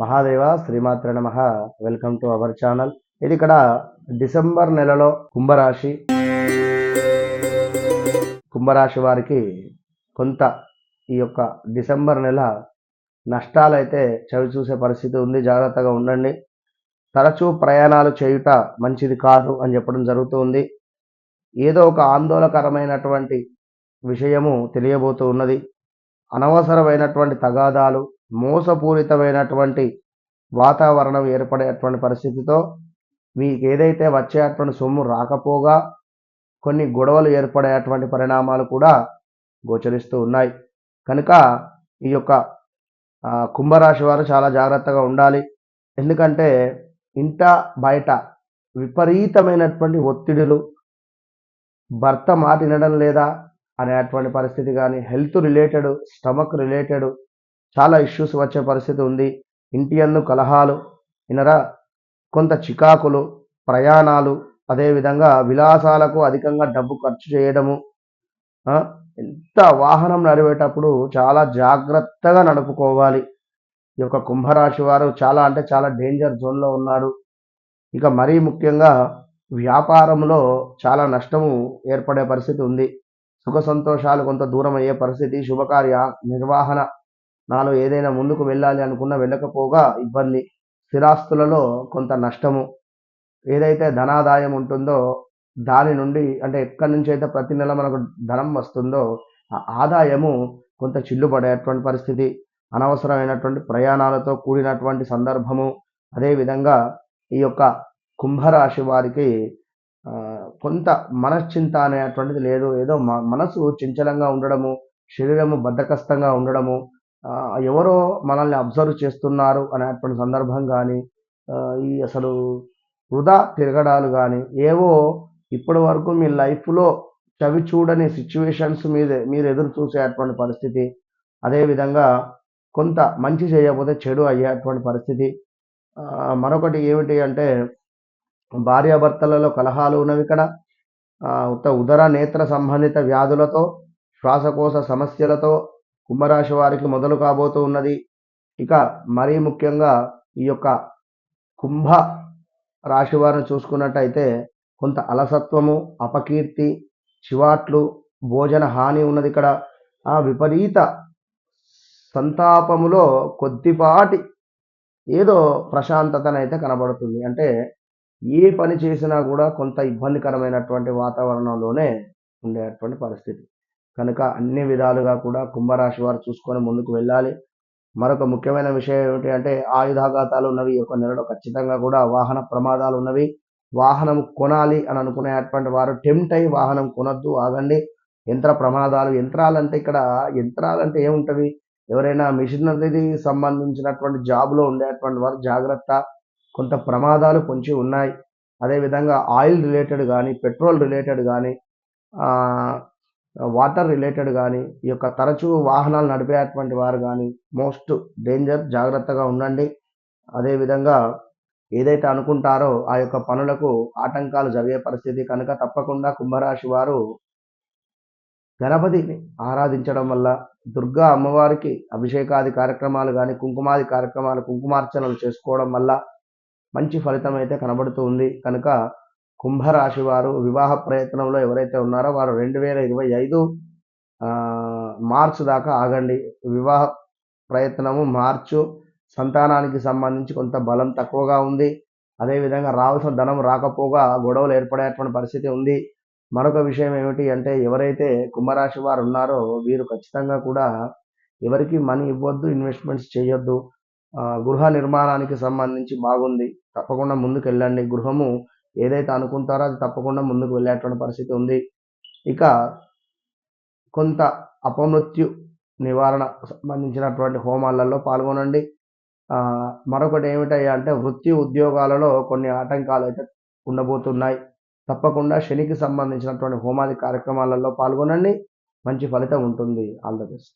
మహాదేవ శ్రీమాత్ర నమ. Welcome to our channel ఇది ఇక్కడ డిసెంబర్ నెలలో కుంభరాశి. కుంభరాశి వారికి కొంత ఈ యొక్క డిసెంబర్ నెల నష్టాలైతే చవి చూసే పరిస్థితి ఉంది. జాగ్రత్తగా ఉండండి. తరచూ ప్రయాణాలు చేయుట మంచిది కాదు అని చెప్పడం జరుగుతుంది. ఏదో ఒక ఆందోళనకరమైనటువంటి విషయము తెలియబోతూ ఉన్నది. అనవసరమైనటువంటి తగాదాలు మోసపూరితమైనటువంటి వాతావరణం ఏర్పడేటువంటి పరిస్థితితో మీకు ఏదైతే వచ్చేటువంటి సొమ్ము రాకపోగా కొన్ని గొడవలు ఏర్పడేటువంటి పరిణామాలు కూడా గోచరిస్తూ ఉన్నాయి. కనుక ఈ యొక్క కుంభరాశి వారు చాలా జాగ్రత్తగా ఉండాలి. ఎందుకంటే ఇంట బయట విపరీతమైనటువంటి ఒత్తిడులు భర్త మాట వినడం లేదా అనేటువంటి పరిస్థితి కానీ హెల్త్ రిలేటెడ్ స్టమక్ రిలేటెడ్ చాలా ఇష్యూస్ వచ్చే పరిస్థితి ఉంది. ఇంటి అందు కలహాలు ఇనరా కొంత చికాకులు ప్రయాణాలు అదేవిధంగా విలాసాలకు అధికంగా డబ్బు ఖర్చు చేయడము ఎంత వాహనం నడిపేటప్పుడు చాలా జాగ్రత్తగా నడుపుకోవాలి. ఈ యొక్క కుంభరాశి వారు చాలా అంటే చాలా డేంజర్ జోన్లో ఉన్నాడు. ఇక మరీ ముఖ్యంగా వ్యాపారంలో చాలా నష్టము ఏర్పడే పరిస్థితి ఉంది. సుఖ సంతోషాలు కొంత దూరం అయ్యే పరిస్థితి శుభకార్య నిర్వహణ నాలో ఏదైనా ముందుకు వెళ్ళాలి అనుకున్నా వెళ్ళకపోగా ఇబ్బంది. స్థిరాస్తులలో కొంత నష్టము. ఏదైతే ధనాదాయం ఉంటుందో దాని నుండి అంటే ఎక్కడి నుంచి అయితే ప్రతి నెల మనకు ధనం వస్తుందో ఆ ఆదాయము కొంత చిల్లుపడేటువంటి పరిస్థితి. అనవసరమైనటువంటి ప్రయాణాలతో కూడినటువంటి సందర్భము. అదేవిధంగా ఈ యొక్క కుంభరాశి వారికి కొంత మనశ్చింత అనేటువంటిది లేదు. ఏదో మనసు చంచలంగా ఉండడము శరీరము బద్ధకస్తంగా ఉండడము ఎవరో మనల్ని అబ్జర్వ్ చేస్తున్నారు అనేటువంటి సందర్భం కానీ ఈ అసలు వృధా తిరగడాలు కానీ ఏవో ఇప్పటి వరకు మీ లైఫ్లో చవి చూడని సిచ్యువేషన్స్ మీదే మీరు ఎదురు చూసేటువంటి పరిస్థితి అదేవిధంగా కొంత మంచి చేయకపోతే చెడు అయ్యేటువంటి పరిస్థితి. మరొకటి ఏమిటి అంటే భార్యాభర్తలలో కలహాలు ఉన్నవి ఇక్కడ ఆ, ఉత్త ఉదర నేత్ర సంబంధిత వ్యాధులతో శ్వాసకోశ సమస్యలతో కుంభరాశి వారికి మొదలు కాబోతూ ఉన్నది. ఇక మరీ ముఖ్యంగా ఈ యొక్క కుంభ రాశి వారిని చూసుకున్నట్టయితే కొంత అలసత్వము అపకీర్తి చివాట్లు భోజన హాని ఉన్నది ఇక్కడ. ఆ విపరీత సంతాపములో కొద్దిపాటి ఏదో ప్రశాంతతనైతే కనబడుతుంది. అంటే ఏ పని చేసినా కూడా కొంత ఇబ్బందికరమైనటువంటి వాతావరణంలోనే ఉండేటువంటి పరిస్థితి. కనుక అన్ని విధాలుగా కూడా కుంభరాశి వారు చూసుకొని ముందుకు వెళ్ళాలి. మరొక ముఖ్యమైన విషయం ఏమిటి అంటే ఆయుధాఘాతాలు ఉన్నవి ఒక నెలలో ఖచ్చితంగా కూడా వాహన ప్రమాదాలు ఉన్నవి. వాహనం కొనాలి అని అనుకునేటువంటి వారు టెంప్ట్ అయి వాహనం కొనొద్దు ఆగండి. యంత్ర ప్రమాదాలు యంత్రాలంటే ఇక్కడ యంత్రాలంటే ఏముంటుంది? ఎవరైనా మిషనరీకి సంబంధించినటువంటి జాబ్లో ఉండేటువంటి వారు జాగ్రత్త. కొంత ప్రమాదాలు కొంచెం ఉన్నాయి. అదేవిధంగా ఆయిల్ రిలేటెడ్ కానీ పెట్రోల్ రిలేటెడ్ కానీ వాటర్ రిలేటెడ్ కానీ ఈ యొక్క తరచూ వాహనాలు నడిపేటువంటి వారు కానీ మోస్ట్ డేంజర్ జాగ్రత్తగా ఉండండి. అదేవిధంగా ఏదైతే అనుకుంటారో ఆ యొక్క పనులకు ఆటంకాలు జరిగే పరిస్థితి కనుక తప్పకుండా కుంభరాశి వారు గణపతిని ఆరాధించడం వల్ల దుర్గా అమ్మవారికి అభిషేకాది కార్యక్రమాలు కానీ కుంకుమాది కార్యక్రమాలు కుంకుమార్చనలు చేసుకోవడం వల్ల మంచి ఫలితం అయితే కనబడుతుంది కనుక కుంభరాశి వారు వివాహ ప్రయత్నంలో ఎవరైతే ఉన్నారో వారు రెండు వేల ఇరవై ఐదు మార్చ్ దాకా ఆగండి. వివాహ ప్రయత్నము మార్చు. సంతానానికి సంబంధించి కొంత బలం తక్కువగా ఉంది. అదేవిధంగా రావాల్సిన ధనం రాకపోగా గొడవలు ఏర్పడేటువంటి పరిస్థితి ఉంది. మరొక విషయం ఏమిటి అంటే ఎవరైతే కుంభరాశి వారు ఉన్నారో వీరు ఖచ్చితంగా కూడా ఎవరికి మనీ ఇవ్వద్దు ఇన్వెస్ట్మెంట్స్ చేయొద్దు. గృహ నిర్మాణానికి సంబంధించి బాగుంది. తప్పకుండా ముందుకు వెళ్ళండి గృహము ఏదైతే అనుకుంటారో అది తప్పకుండా ముందుకు వెళ్ళేటువంటి పరిస్థితి ఉంది. ఇక కొంత అపమృత్యు నివారణ సంబంధించినటువంటి హోమాలలో పాల్గొనండి. మరొకటి ఏమిటయ్యా అంటే వృత్తి ఉద్యోగాలలో కొన్ని ఆటంకాలు అయితే ఉండబోతున్నాయి. తప్పకుండా శనికి సంబంధించినటువంటి హోమాది కార్యక్రమాలలో పాల్గొనండి. మంచి ఫలితం ఉంటుంది. All the best.